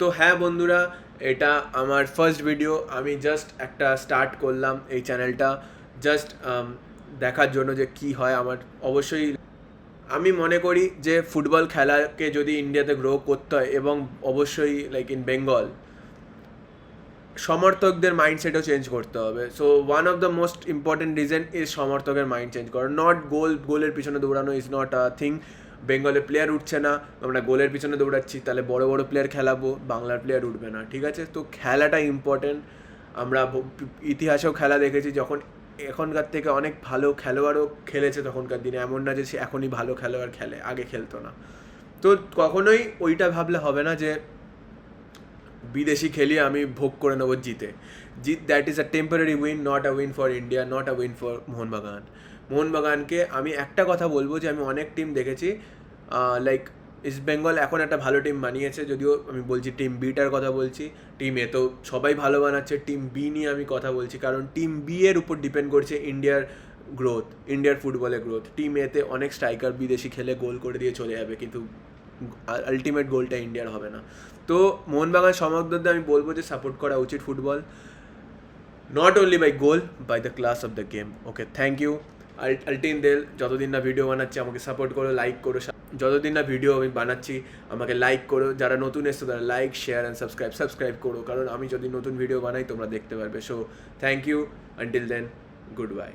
তো হ্যাঁ বন্ধুরা, এটা আমার ফার্স্ট ভিডিও আমি জাস্ট একটা স্টার্ট করলাম এই চ্যানেলটা জাস্ট দেখার জন্য যে কি হয় আমার। অবশ্যই আমি মনে করি যে ফুটবল খেলাকে যদি ইন্ডিয়াতে গ্রো করতে হয় এবং অবশ্যই লাইক ইন বেঙ্গল সমর্থকদের মাইন্ডসেটও চেঞ্জ করতে হবে। So one of the most important reason is সমর্থকের mind change করা। নট গোল গোলের পিছনে দৌড়ানো ইজ নট আ থিং বেঙ্গলের প্লেয়ার উঠছে না, আমরা গোলের পিছনে দৌড়াচ্ছি, তাহলে বড় বড় প্লেয়ার খেলাবো, বাংলার প্লেয়ার উঠবে না, ঠিক আছে? তো খেলাটা ইম্পর্টেন্ট আমরা ইতিহাসেও খেলা দেখেছি, যখন এখনকার থেকে অনেক ভালো খেলোয়াড়ও খেলেছে তখনকার দিনে, এমন না যে সে এখনই ভালো খেলোয়াড় খেলে, আগে খেলতো না। তো কখনোই ওইটা ভাবলে হবে না যে বিদেশি খেলি আমি ভোগ করে নেব জিতে। জিত that is a temporary win not a win for India not a win for Mohun Bagan. মোহনবাগানকে আমি একটা কথা বলব যে, আমি অনেক টিম দেখেছি লাইক ইস্ট বেঙ্গল এখন একটা ভালো টিম বানিয়েছে, যদিও আমি বলছি টিম বিটার কথা বলছি টিম এ তো সবাই ভালো বানাচ্ছে টিম বি নিয়ে আমি কথা বলছি, কারণ টিম বি এর উপর ডিপেন্ড করছে ইন্ডিয়ার গ্রোথ ইন্ডিয়ার ফুটবলের গ্রোথ টিম এতে অনেক স্ট্রাইকার বিদেশি খেলে গোল করে দিয়ে চলে যাবে, কিন্তু আলটিমেট গোলটা ইন্ডিয়ার হবে না। তো মোহনবাগান সমগ্রদের আমি বলব যে সাপোর্ট করা উচিত football not only by goal by the class of the game okay thank you Altyn then যতদিন না ভিডিও বানাচ্ছি, আমাকে সাপোর্ট করো লাইক করো যতদিন না ভিডিও আমি বানাচ্ছি, আমাকে লাইক করো। যারা নতুন এসছো, তারা like share and subscribe subscribe করো। কারণ আমি যদি নতুন ভিডিও বানাই, তোমরা দেখতে পারবে। So thank you until then goodbye